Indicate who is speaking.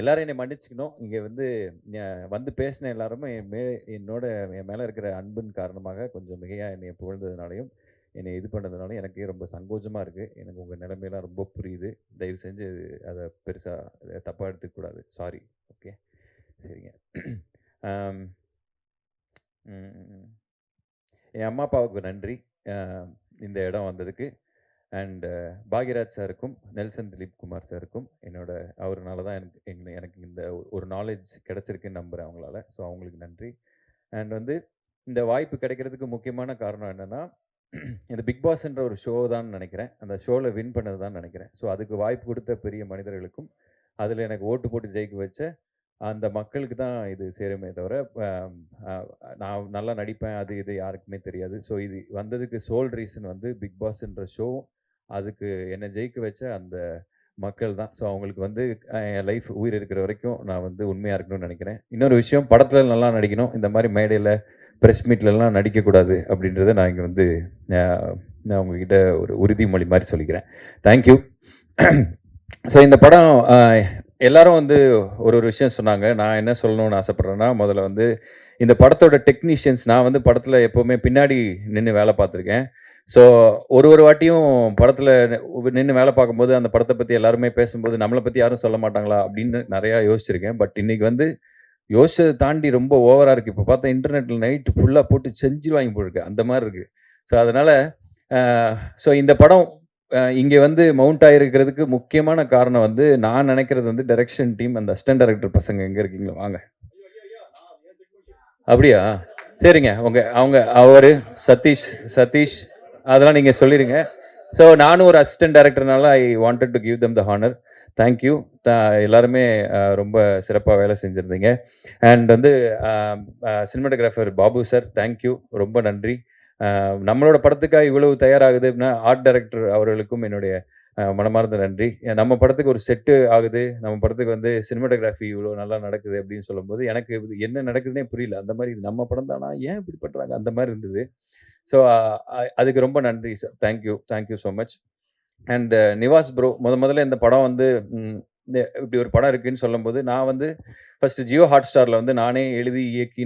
Speaker 1: எல்லாரும் என்னை மன்னிச்சுக்கணும். இங்கே வந்து வந்து பேசின எல்லாருமே என் மே என்னோட என் மேலே இருக்கிற அன்பின் காரணமாக கொஞ்சம் மிகையாக என்னை புகழ்ந்ததுனாலையும் என்னை இது பண்ணதுனாலும் எனக்கே ரொம்ப சங்கோஜமாக இருக்குது எனக்கு உங்கள் நிலைமையெல்லாம் ரொம்ப புரியுது. தயவு செஞ்சு அதை பெருசாக தப்பாக எடுத்துக்கூடாது சாரி. ஓகே. சரிங்க. என் அம்மா, அப்பாவுக்கு நன்றி. இந்த இடம் வந்ததுக்கு. அண்ட் பாக்யராஜ் சாருக்கும், நெல்சன் திலீப் குமார் சாருக்கும் என்னோட அவருனால தான் எனக்கு எங்க எனக்கு இந்த ஒரு நாலேஜ் கிடச்சிருக்குன்னு நம்புகிறேன் அவங்களால. ஸோ அவங்களுக்கு நன்றி. அண்ட் வந்து இந்த வாய்ப்பு கிடைக்கிறதுக்கு முக்கியமான காரணம் என்னென்னா இந்த பிக் பாஸ்ன்ற ஒரு ஷோ தான் நினைக்கிறேன் அந்த ஷோவில் வின் பண்ணது தான் நினைக்கிறேன் ஸோ அதுக்கு வாய்ப்பு கொடுத்த பெரிய மனிதர்களுக்கும், அதில் எனக்கு ஓட்டு போட்டு ஜெயிக்க வச்ச அந்த மக்களுக்கு தான் இது சேருமே தவிர, நான் நல்லா நடிப்பேன். அது இது யாருக்குமே தெரியாது. ஸோ இது வந்ததுக்கு சோல் ரீசன் வந்து பிக் பாஸ்ன்ற ஷோ. அதுக்கு என்னை ஜெயிக்க வச்ச அந்த மக்கள் தான். ஸோ அவங்களுக்கு வந்து என் லைஃப் உயிர் இருக்கிற வரைக்கும் நான் வந்து உண்மையாக இருக்கணும்னு நினைக்கிறேன் இன்னொரு விஷயம் படத்தில் நல்லா நடிக்கணும். இந்த மாதிரி மேடையில் ப்ரெஸ் மீட்லலாம் நடிக்கக்கூடாது அப்படின்றத நான் இங்கே வந்து நான் உங்ககிட்ட ஒரு உறுதிமொழி மாதிரி சொல்லிக்கிறேன். Thank you. ஸோ இந்த படம் எல்லாரும் வந்து ஒரு ஒரு விஷயம் சொன்னாங்க. நான் என்ன சொல்லணும்னு ஆசைப்பட்றேன்னா முதல்ல வந்து இந்த படத்தோட டெக்னீஷியன்ஸ் நான் வந்து படத்தில் எப்போவுமே பின்னாடி நின்று வேலை பார்த்துருக்கேன். ஸோ ஒரு ஒரு வாட்டியும் படத்தில் நின்று வேலை பார்க்கும்போது, அந்த படத்தை பற்றி எல்லாருமே பேசும்போது, நம்மளை பற்றி யாரும் சொல்ல மாட்டாங்களா? அப்படின்னு நிறையா யோசிச்சிருக்கேன். பட் இன்னைக்கு வந்து யோசிச்சதை தாண்டி ரொம்ப ஓவராக இருக்குது இப்போ பார்த்தா இன்டர்நெட்டில் நைட்டு ஃபுல்லாக போட்டு செஞ்சு வாங்கி போயிருக்கு அந்த மாதிரி இருக்குது ஸோ அதனால் ஸோ இந்த படம் இங்கே வந்து மவுண்ட் ஆகிருக்கிறதுக்கு முக்கியமான காரணம் வந்து நான் நினைக்கிறது வந்து டைரக்ஷன் டீம் அந்த அசிஸ்டன்ட் டைரக்டர் பசங்க எங்கே இருக்கீங்களோ வாங்க. அப்படியா? சரிங்க. உங்க அவங்க அவர் சதீஷ் சதீஷ் அதெல்லாம் நீங்கள் சொல்லிடுங்க ஸோ நானும் ஒரு assistant டேரக்டர்னால I wanted to give them the honour. Thank you. த எல்லாருமே ரொம்ப சிறப்பாக வேலை செஞ்சுருந்தீங்க அண்ட் வந்து cinematographer Babu sir thank you. ரொம்ப நன்றி. நம்மளோட படத்துக்காக இவ்வளவு தயாராகுது அப்படின்னா, ஆர்ட் டைரக்டர் அவர்களுக்கும் என்னுடைய மனமார்ந்த நன்றி. நம்ம படத்துக்கு ஒரு செட்டு ஆகுது. நம்ம படத்துக்கு வந்து சினிமாட்டோகிராஃபி இவ்வளோ நல்லா நடக்குது அப்படின்னு சொல்லும்போது, எனக்கு இது என்ன நடக்குதுன்னே புரியல. அந்த மாதிரி இது நம்ம படம் தானா? ஏன் இப்படி பண்ணுறாங்க அந்த மாதிரி இருந்தது. ஸோ uh, அதுக்கு ரொம்ப நன்றி sir. Thank you. Thank you so much. And Nivas bro முத முதல்ல இந்த படம் வந்து இப்படி ஒரு படம் இருக்குன்னு சொல்லும்போது, நான் வந்து ஃபர்ஸ்ட்டு ஜியோ ஹாட் ஸ்டாரில் வந்து நானே எழுதி, இயக்கி